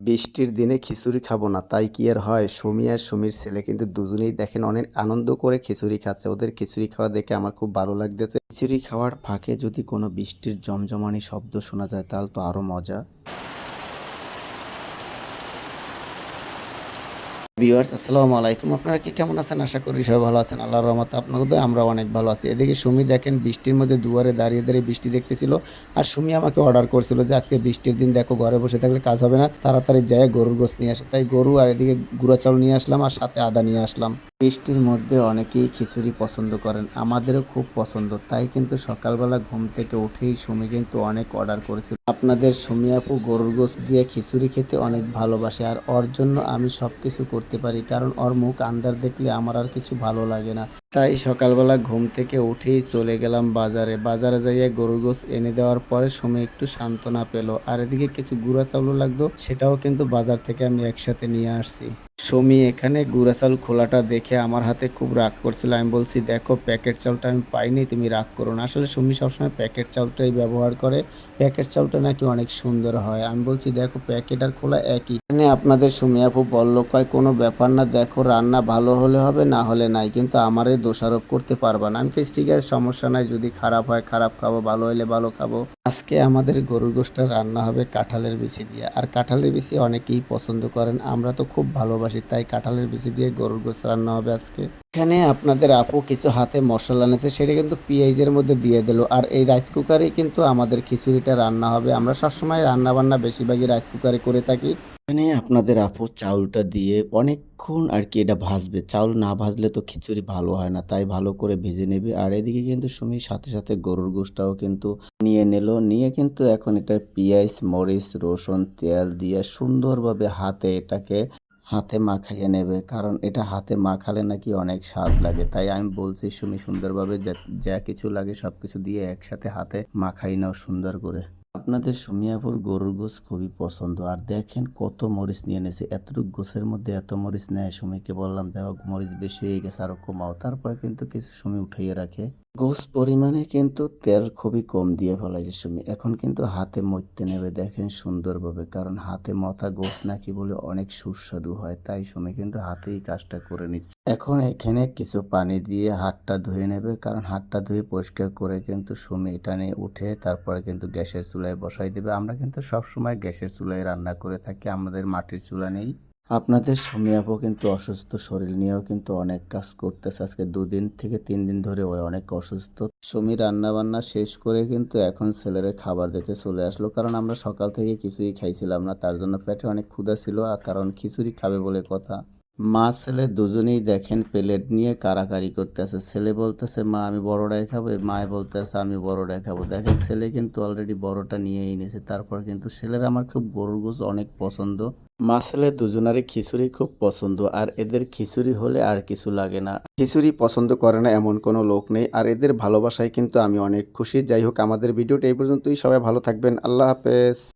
বৃষ্টির দিনে খিচুড়ি খাব না, তাই কি আর হয়? সুমি আর সুমির ছেলে কিন্তু দুজনেই দেখেন অনেক আনন্দ করে খিচুড়ি খাচ্ছে। ওদের খিচুড়ি খাওয়া দেখে আমার খুব ভালো লাগতেছে। খিচুড়ি খাওয়ার ফাঁকে যদি কোনো বৃষ্টির জমজমানি শব্দ শোনা যায়, তাহলে তো আরও মজা। ভিউয়ার্স, আসসালামু আলাইকুম। আপনারা কি কেমন আছেন? আশা করি সবাই ভালো আছেন। আল্লাহর রহমতে আপনাকে আমরা অনেক ভালো আছি। এদিকে সুমি দেখেন, বৃষ্টির মধ্যে দুয়ারে দাঁড়িয়ে দাঁড়িয়ে বৃষ্টি দেখতেছিল আর সুমি আমাকে অর্ডার করছিল যে আজকে বৃষ্টির দিন, দেখো ঘরে বসে থাকলে কাজ হবে না, তাড়াতাড়ি যায় গরুর গোস নিয়ে আসে। তাই গরু আর এদিকে গুঁড়া চাউল নিয়ে আসলাম আর সাথে আদা নিয়ে আসলাম। বৃষ্টির মধ্যে অনেকেই খিচুড়ি পছন্দ করেন, আমাদেরও খুব পছন্দ। তাই কিন্তু সকালবেলা ঘুম থেকে উঠেই সুমি কিন্তু অনেক অর্ডার করেছিল। আপনাদের সুমি আপু গরুর গোস দিয়ে খিচুড়ি খেতে অনেক ভালোবাসে আর ওর জন্য আমি সব কিছু করতে পারি, কারণ ওর মুখ আন্দার দেখলে আমার আর কিছু ভালো লাগে না। তাই সকালবেলা ঘুম থেকে উঠেই চলে গেলাম বাজারে। বাজারে যাইয়ে গরুর গোস এনে দেওয়ার পরে সুমি একটু সান্ত্বনা পেল। আর এদিকে কিছু গুঁড়া চাউলও লাগতো, সেটাও কিন্তু বাজার থেকে আমি একসাথে নিয়ে আসছি। সুমি, এখানে গুঁড়া চাল খোলাটা দেখে আমার হাতে খুব রাগ করছিল। আমি বলছি, দেখো প্যাকেট চাউলটা আমি পাইনি, তুমি রাগ করো না। আসলে সুমি সবসময় প্যাকেট চাউলটাই ব্যবহার করে। প্যাকেট চাউলটা নাকি অনেক সুন্দর হয়। আমি বলছি, দেখো প্যাকেট আর খোলা একই। এখানে আপনাদের সুমি আপু বলল, কয়, কোনো ব্যাপার না, দেখো, রান্না ভালো হলে হবে, না হলে নাই। কিন্তু আমারে দোষারোপ করতে পারবা না। আমি ঠিক আছে, সমস্যা নাই। যদি খারাপ হয়, খারাপ খাব, ভালো হলে ভালো খাব। আজকে আমাদের গরুর গোষ্ঠটা রান্না হবে কাঁঠালের বিচি দিয়ে। আর কাঁঠালের বিচি অনেকেই পছন্দ করেন, আমরা তো খুব ভালোবাসি, তাই কাঁঠালের বিচি দিয়ে গরুর গোষ্ঠ রান্না হবে আজকে। এখানে আপনাদের আপু কিছু হাতে মশলা এনেছে, সেটা কিন্তু পেঁয়াজের মধ্যে দিয়ে দিল। আর এই রাইস কুকারেই কিন্তু আমাদের খিচুড়িটা রান্না হবে। আমরা সবসময় রান্না বান্না বেশিরভাগই রাইস কুকারে করে থাকি। এখানে আপনাদের আপু চাউলটা দিয়ে অনেকক্ষণ আর কি এটা ভাজবে। চাউল না ভাজলে তো খিচুড়ি ভালো হয় না, তাই ভালো করে ভেজে নেবে। আর এদিকে কিন্তু সুমির সাথে সাথে গরুর গোষ্ঠটাও কিন্তু নিয়ে নিল। নিয়ে কিন্তু এখন এটা পেঁয়াজ, মরিচ, রসুন, তেল দিয়ে সুন্দরভাবে হাতে এটাকে হাতে মাখাইয়ে নেবে। কারণ এটা হাতে মাখালে নাকি অনেক স্বাদ লাগে। তাই আমি বলছি, সুমি সুন্দরভাবে যা কিছু লাগে সব কিছু দিয়ে একসাথে হাতে মাখাই নাও সুন্দর করে। আপনাদের সুমিয়াপুর গরুর গোস খুবই পছন্দ। আর দেখেন কত মরিচ নিয়ে এনেছে। এতটুকু গোছের মধ্যে এত মরিচ নেয় সুমিকে বললাম, দেখো, মরিচ বেশি হয়ে গেছে, আরও কমাও। তারপরে কিন্তু কিছু সুমি উঠাইয়ে রাখে। গোস পরিমাণে কিন্তু তেল খুবই কম দিয়ে ফেলাইছে সুমি এখন কিন্তু হাতে মরতে নেবে, দেখেন সুন্দরভাবে। কারণ হাতে মথা গোস নাকি বলে অনেক সুস্বাদু হয়, তাই সুমি কিন্তু হাতেই কাজটা করে নিচ্ছে। এখন এখানে কিছু পানি দিয়ে হাতটা ধুয়ে নেবে। কারণ হাতটা ধুয়ে পরিষ্কার করে কিন্তু সুমি এটা নিয়ে উঠে তারপরে কিন্তু গ্যাসের চুলায় বসাই দেবে। আমরা কিন্তু সব সময় গ্যাসের চুলায় রান্না করে থাকি, আমাদের মাটির চুলা নেই। আপনাদের সুমি আপু কিন্তু অসুস্থ, শরীর নিয়েও কিন্তু অনেক কাজ করতেছে। আজকে দুদিন থেকে তিন দিন ধরে ওই অনেক অসুস্থ। সুমি রান্না বান্না শেষ করে কিন্তু এখন ছেলেরে খাবার দিতে চলে আসলো। কারণ আমরা সকাল থেকে কিছুই খাইছিলাম না, তার জন্য পেটে অনেক ক্ষুধা ছিল আর কারণ খিচুড়ি খাবে বলে কথা। মা ছেলে দুজনেই দেখেন প্লেট নিয়ে কারাকারি করতেছে। ছেলে বলতেছে, মা, আমি বড়টাই খাব। মায় বলতেছে, আমি বড়টাই খাব। দেখেন ছেলে কিন্তু অলরেডি বড়টা নিয়ে এনেছে তারপর কিন্তু ছেলের আমার খুব গরুর গোস অনেক পছন্দ। মা ছেলে দুজনারই খিচুড়ি খুব পছন্দ, আর এদের খিচুড়ি হলে আর কিছু লাগে না। খিচুড়ি পছন্দ করে না এমন কোনো লোক নেই, আর এদের ভালোবাসায় কিন্তু আমি অনেক খুশি। যাই হোক, আমাদের ভিডিওটা এই পর্যন্তই। সবাই ভালো থাকবেন। আল্লাহ হাফেজ।